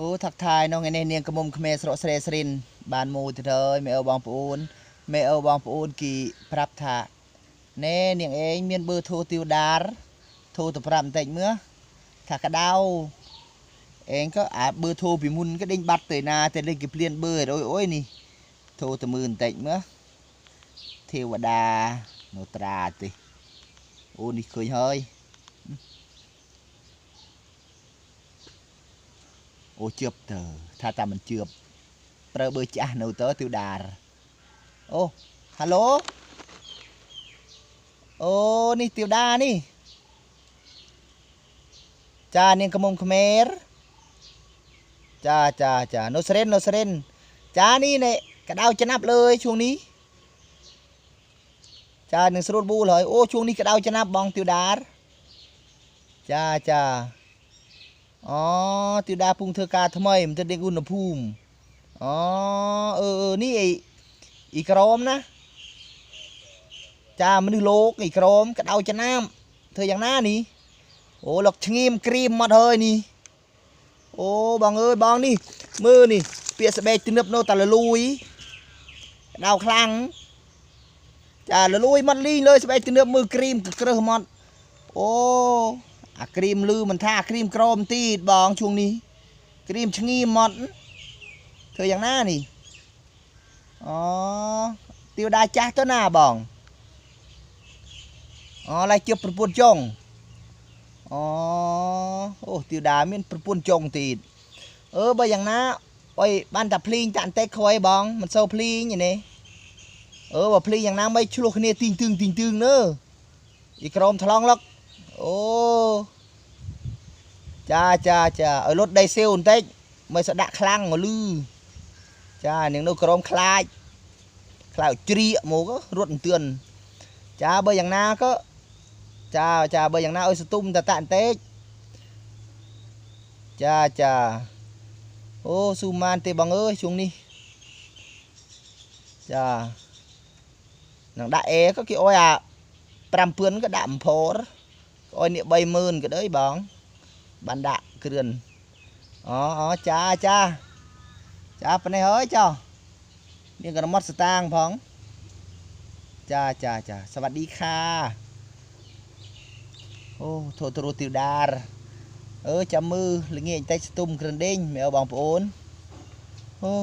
អូថាក់ថាយនោះថ្ងៃនេះនាងកមុំខ្មែរស្រកស្រែស្រិនបានមូទៅហើយមេអើបងប្អូនមេអើបងប្អូនគីប្រាប់ថាណែនាងឯងមានបឺធូទីវដារធូទៅប្រាប់បន្តិចមើលថាកដៅឯងក៏អាបឺធូពីមុនក៏ដេញបាត់ទៅណាតែលេងគេព្រៀនបឺអូយអូយនេះធូទៅមើលបន្តិចមើលទេវតានត្រាទេអូនេះឃើញហើយ អូជឿបទៅថាតាមិនជឿបប្រើបើចាស់នៅទៅទិវដារអូហៅឡូអូនេះទិវដានេះចានាងកមុំខ្មែរចាចាចាណូស្រិនណូស្រិនចានេះនេះកដៅចំណាប់លើយជួងនេះចានឹងស្រួលប៊ូលហើយអូជួងនេះកដៅចំណាប់បងទិវដារចាចា អូទីដាពុងធ្វើការថ្មីមិនទៅដេកឧណភូមិអូអឺអឺនេះអីអ៊ីក្រមណាចាមនុស្សលោកអ៊ីក្រមក្តៅចំណាំធ្វើយ៉ាងណានេះអូលោកឆ្ងៀមក្រៀមមកហើយនេះអូបងអើយបងនេះមើលនេះពាក្យស្បែកទិនឹបនៅតែលលួយក្តៅខ្លាំងចាលលួយមកលីងលើស្បែកទិនឹបមើលក្រៀមក្រឹសមកអូ អាក្រីមលឺមិនថាអាក្រីមក្រមទីបងជួងនេះក្រីមឆ្ងីម៉ត់ធ្វើយ៉ាងណានេះអូទៀវដាចាស់ទៅណាបងអូឡើយជាប្រពន្ធចុងអូអូទៀវដាមានប្រពន្ធចុងទៀតអឺបើយ៉ាងណាអុយបានតាភ្លេងតាន់តែខ្វយបងមិនសូវភ្លេងឯនេះអឺបើភ្លេងយ៉ាងណាមិនឆ្លោះគ្នាទីងទឹងទីងទឹងនើយីក្រមថ្លង់លឹក អូចាចាចាឲ្យលុតដីស៊ីវបន្តិចមិនសដាក់ខ្លាំងមកលឺចានាងនៅក្រមខ្លាចខ្លាចជ្រៀកមករត់មិនទឿនចាបើយ៉ាងណាក៏ចាចាបើយ៉ាងណាឲ្យសទុំតតាក់បន្តិចចាចាអូស៊ូម៉ានទេបងអើយជួងនេះចានឹងដាក់អេក៏គេអោយអា5ពឿនក៏ដាក់បំផរ អុយនេះ30000ក៏ដីបងបានដាក់គ្រឿនអូអូចាចាចាប៉ុណ្ណេះហើយចុះនេះក៏មត់ស្តាងផងចាចាចាសวัสดีค่ะអូធូទ្រូទីវដារអឺចាំមើលល្ងាចបន្តិចស្ទុំគ្រឿនដេញមែនបងប្អូនអូ